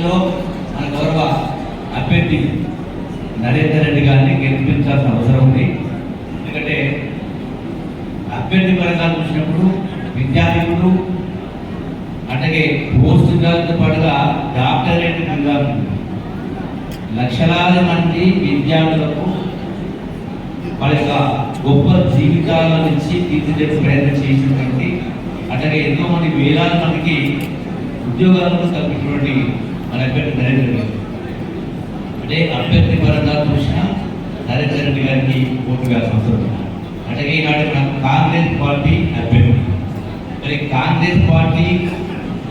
ఎన్నికల్లో మన గౌరవ అభ్యర్థి నరేందర్ రెడ్డి గారిని గెలిపించాల్సిన అవసరం ఉంది. ఎందుకంటే అభ్యర్థి పరంగా చూసినప్పుడు విద్యార్థులు అట్లాగే పోస్ట్ గ్రాడ్యుయేట్ పాటుగా డాక్టరేట్ విద్యార్థులు లక్షలాది మంది విద్యార్థులకు వాళ్ళ యొక్క గొప్ప జీవితాల నుంచి తీర్చిదిద్దే ప్రయత్నం చేసినటువంటి అలాగే ఎంతో మంది వేలాది మందికి ఉద్యోగాలను కల్పించినటువంటి మన అభ్యర్థి నరేంద్ర గారు. అంటే అభ్యర్థి పరంగా చూసిన నరేంద్ర రెడ్డి గారికి ఓటు వేయాల్సిన అవసరం ఉంది. ఈనాడు మన కాంగ్రెస్ పార్టీ అభ్యర్థి మరి కాంగ్రెస్ పార్టీ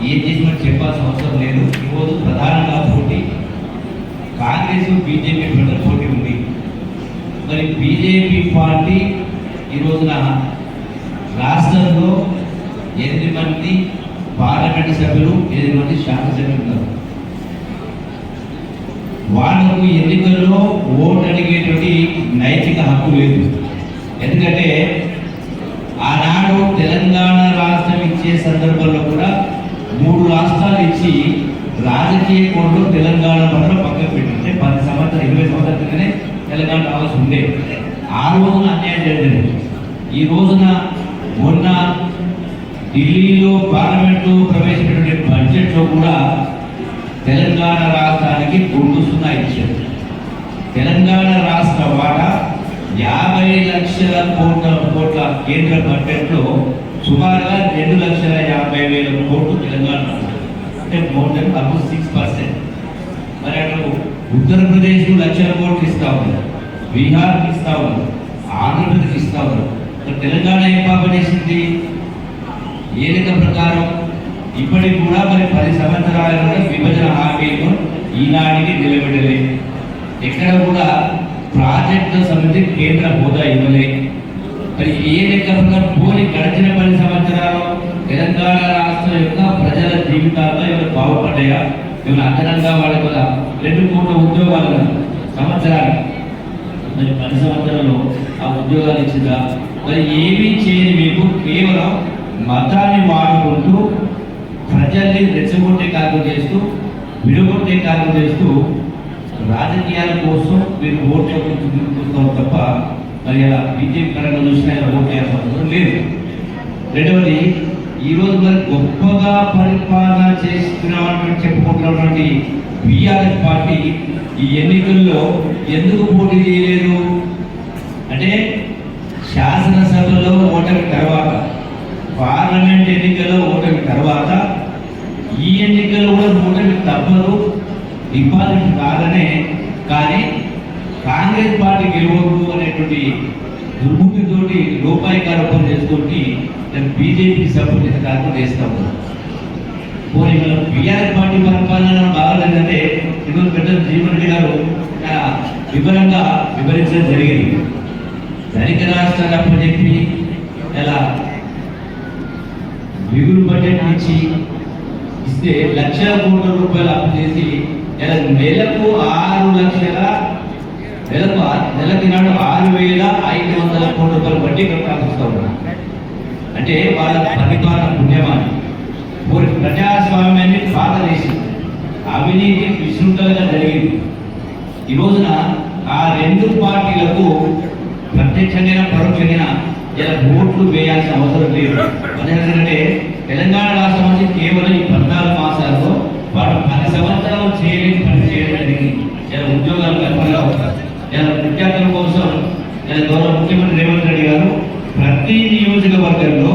ఏం చేసినా చెప్పాల్సిన అవసరం లేదు ఈరోజు ప్రధానంగా పోటీ కాంగ్రెస్ బీజేపీ మధ్య పోటీ ఉంది మరి బీజేపీ పార్టీ ఈ రోజున రాష్ట్రంలో ఎనిమిది మంది పార్లమెంటు సభ్యులు ఎనిమిది మంది శాసనసభ్యులు వాళ్ళకు ఎన్నికల్లో ఓటు అడిగేటువంటి నైతిక హక్కు లేదు. ఎందుకంటే ఆనాడు తెలంగాణ రాష్ట్రం ఇచ్చే సందర్భంలో కూడా మూడు రాష్ట్రాలు ఇచ్చి రాజకీయ కోణంలో తెలంగాణ పట్ల పక్కకు పెట్టింటే పది సంవత్సరాలు ఇరవై సంవత్సరాల క్రితమే తెలంగాణ రావాల్సి ఉండే. ఆ రోజున అన్యాయం జరిగింది. ఈ రోజున మొన్న ఢిల్లీలో పార్లమెంట్లో ప్రవేశపెట్టిన బడ్జెట్లో కూడా తెలంగాణ రాష్ట్రానికి గుండు సున్నా ఇచ్చారు. తెలంగాణ రాష్ట్ర వాటా యాభై లక్షల కోట్ల కోట్ల కేంద్ర బడ్జెట్లో సుమారుగా రెండు లక్షల యాభై వేల కోట్లు తెలంగాణ అంటే more than about six percent మరి అటు ఉత్తరప్రదేశ్ లక్షల కోట్లు ఇస్తా ఉన్నారు. బీహార్కి ఇస్తా ఉన్నారు. ఆంధ్రప్రదేశ్ ఇస్తా ఉన్నారు. తెలంగాణ ఏం పాప చేసింది? ఏలిక ప్రకారం ఇప్పటికి కూడా మరి పది సంవత్సరాలుగా విభజన హామీలు ఈనాటికి నిలబెట్టలే. ఎక్కడ కూడా ప్రాజెక్టు సమితి కేంద్ర హోదా ఇవ్వలే. మరి ఏ లెక్క పోలి గడిచిన పది సంవత్సరాలు తెలంగాణ రాష్ట్రం యొక్క ప్రజల జీవితాల్లో ఏమైనా బాగుపడ్డాయా? ఇవన్న అదనంగా వాళ్ళకి ఒక రెండు కోట్ల ఉద్యోగాలు సంవత్సరాలు. మరి పది సంవత్సరాలు ఆ ఉద్యోగాలు ఇచ్చిందా మరి ఏమీ చేయని మీకు కేవలం మతాన్ని వాడుకుంటూ ప్రజల్ని రెచ్చగొట్టే కార్యం చేస్తూ విడగొట్టే కార్యం చేస్తూ రాజకీయాల కోసం మీరు ఓట్లు చూస్తాం తప్ప మరి అలా బీజేపీ పరంగా చూసినా ఇలా ఓట్లు అవసరం లేదు. రెండవది ఈ రోజు మరి గొప్పగా పరిపాలన చేస్తున్నామని చెప్పుకుంటున్నటువంటి బీఆర్ఎస్ పార్టీ ఈ ఎన్నికల్లో ఎందుకు పోటీ చేయలేదు? అంటే శాసనసభలో ఓటమి తర్వాత పార్లమెంట్ ఎన్నికల్లో ఓటమి తర్వాత ఈ ఎన్నికల్లో కూడా ఓటమి తప్పదు. డిపాజిట్ కాదనే కానీ కాంగ్రెస్ పార్టీ గెలవద్దు అనేటువంటి దుర్బుద్ధితోటి రూపాయి రూపాయికారోపణ చేసుకొని బీజేపీ సపోర్ట్ చేసిన కార్యక్రమం చేస్తా ఉన్నారు. పోనీ మన బీఆర్ఎస్ పార్టీ పరిపాలన బాగాలేదంటే ఈరోజు పెద్ద జీవన్ రెడ్డి గారు వివరంగా వివరించడం జరిగింది. ధనిక రాష్ట్రాలు అప్పచెప్పి ఇలా మిగులు బడ్జెట్ ఇచ్చి ఇస్తే లక్ష కోట్ల రూపాయలు అప్పు చేసి ఇలా నెలకు ఆరు లక్షల నెలకు నెలకి నాడు ఆరు వేల ఐదు వందల కోట్ల రూపాయలు వడ్డీ కట్టాల్సి వస్తూ ఉన్నారు అంటే వాళ్ళ పరిపాలన పుణ్యమాన్ని పూరి ప్రజాస్వామ్యాన్ని పాతదేశం. అవినీతి విశృంఖలంగా జరిగింది. ఈ రోజున ఆ రెండు పార్టీలకు ప్రత్యక్షంగా పరోక్షంగా ఇలా ఓట్లు వేయాల్సిన అవసరం లేదు. ఎందుకంటే తెలంగాణ రాష్ట్రం నుంచి కేవలం ఈ పద్నాలుగు మాసాల్లో వాడు పది సంవత్సరాలు చేయలేని పని చేయడం జరిగింది ఇలా ఉద్యోగాలు కల్పన ఇలా విద్యార్థుల కోసం ఇలా గౌరవ ముఖ్యమంత్రి రేవంత్ రెడ్డి గారు ప్రతి నియోజకవర్గంలో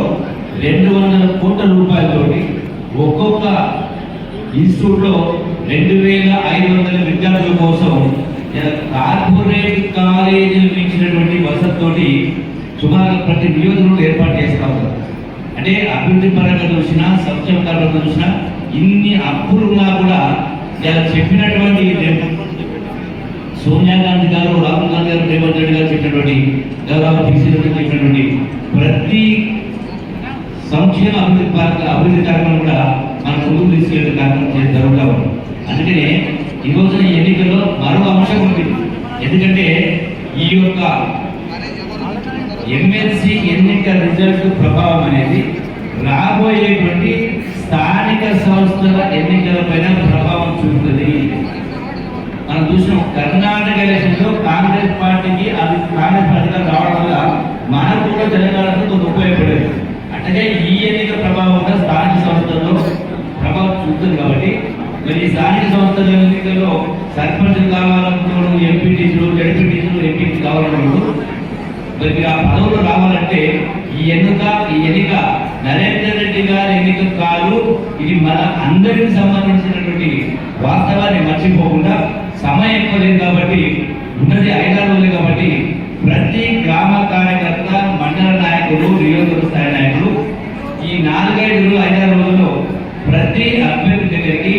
రెండు వందల కోట్ల రూపాయలతోటి ఒక్కొక్క ఇన్స్టిట్యూట్లో రెండు వేల ఐదు వందల విద్యార్థుల కోసం కార్పొరేట్ కాలేజీలు ఇచ్చినటువంటి వసతితోటి సుమారు ప్రతి నియోజకవర్గంలో ఏర్పాటు చేస్తూ ఉంటారు అంటే అభివృద్ధి పరంగా చూసినా సంక్షేమ పరంగా చూసినా ఇన్ని అప్పులు ఉన్నా కూడా ఇలా చెప్పినటువంటి సోనియా గాంధీ గారు రాహుల్ గాంధీ గారు రేవంత్ రెడ్డి గారు చెప్పినటువంటి గౌరవ బీసీ చెప్పినటువంటి ప్రతి సంక్షేమ అభివృద్ధి పరంగా అభివృద్ధి కార్యక్రమం కూడా మన ముందుకు తీసుకెళ్ళే కార్యక్రమం జరుగుతూ ఉంది. అందుకనే ఈ ఎన్నికల్లో మరో అంశం ఉంది. ఎందుకంటే ఈ యొక్క ఎమ్మెల్సీ ఎన్నిక రిజల్ట్ ప్రభావం అనేది రాబోయేటువంటి స్థానిక సంస్థల ఎన్నికల పైన ప్రభావం చూపుతుంది. మనం చూసినాం కర్ణాటక ఎలక్షన్లో కాంగ్రెస్ పార్టీకి అది కాంగ్రెస్ పార్టీగా రావడం వల్ల మనకు కూడా తెలంగాణకు కొంత ఉపయోగపడేది. అట్లాగే ఈ ఎన్నిక ప్రభావం కూడా స్థానిక సంస్థల్లో ప్రభావం చూపుతుంది కాబట్టి మరి ఈ స్థానిక సంస్థల ఎన్నికల్లో సర్పంచులు కావాలనుకోవడం ఎంపీటీసులు జడ్పీటీసీలు ఎంపీటీ కావాలనుకోవడం మరి మీరు ఆ పదవులు రావాలంటే ఈ ఎన్నిక ఈ ఎన్నిక నరేంద్ర రెడ్డి గారి ఎన్నిక కాదు ఇది మన అందరికి సంబంధించినటువంటి వాస్తవాన్ని మర్చిపోకుండా సమయం ఎక్కువ లేదు కాబట్టి ఉన్నది ఐదారు రోజులు కాబట్టి ప్రతి గ్రామ కార్యకర్త మండల నాయకులు నియోజకవర్గ స్థాయి నాయకులు ఈ నాలుగైదు ఐదారు రోజుల్లో ప్రతి అభ్యర్థి దగ్గరికి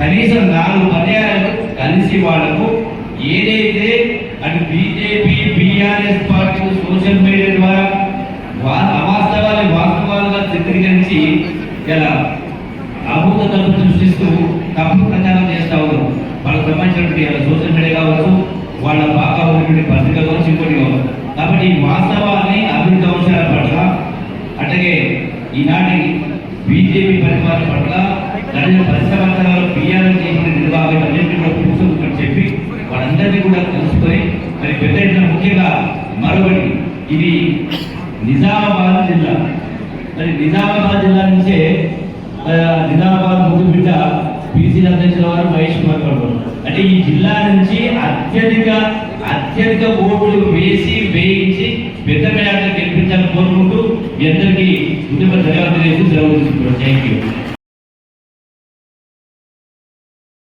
కనీసం నాలుగు పర్యాయాలు కలిసి వాళ్ళకు ఏదైతే అటు BJP BRS party social media ద్వారా వా- అవాస్తవాన్ని వాస్తవాలుగా చిత్రీకరించి ఇలా అభూత తప్పు సృష్టిస్తూ తప్పు ప్రచారం చేస్తా ఉన్నారు. వాళ్ళకి సంబంధించినటువంటి వాళ్ళ సోషల్ మీడియా కావచ్చు వాళ్ళ బాగా ఉన్నటువంటి పత్రిక కావచ్చు ఇంకోటి కావచ్చు. కాబట్టి ఈ వాస్తవాన్ని అభివృద్ధి అంశాల పట్ల అట్లాగే ఈనాటి బీజేపీ పరిపాలన పట్ల గడిచిన పది సంవత్సరాలు బీఆర్ఎస్ చేసిన నిర్వాహకులు అన్నింటినీ కూడా కూర్చొని చెప్పి వాళ్ళందరినీ కూడా కలుసుకొని మరి పెద్ద ఎత్తున ముఖ్యంగా మరొకటి ఇది నిజామాబాద్ జిల్లా. మరి నిజామాబాద్ జిల్లా నుంచే నిజామాబాద్ ముందు బిడ్డ బీసీ అధ్యక్షుల వారు మహేష్ కుమార్ అంటే ఈ జిల్లా నుంచి అత్యధిక అత్యధిక ఓట్లు వేసి వేయించి పెద్ద మేడ గెలిపించాలని కోరుకుంటూ మీ అందరికీ ఉద్యమ ధన్యవాదాలు తెలియజేసి సెలవు థ్యాంక్ యూ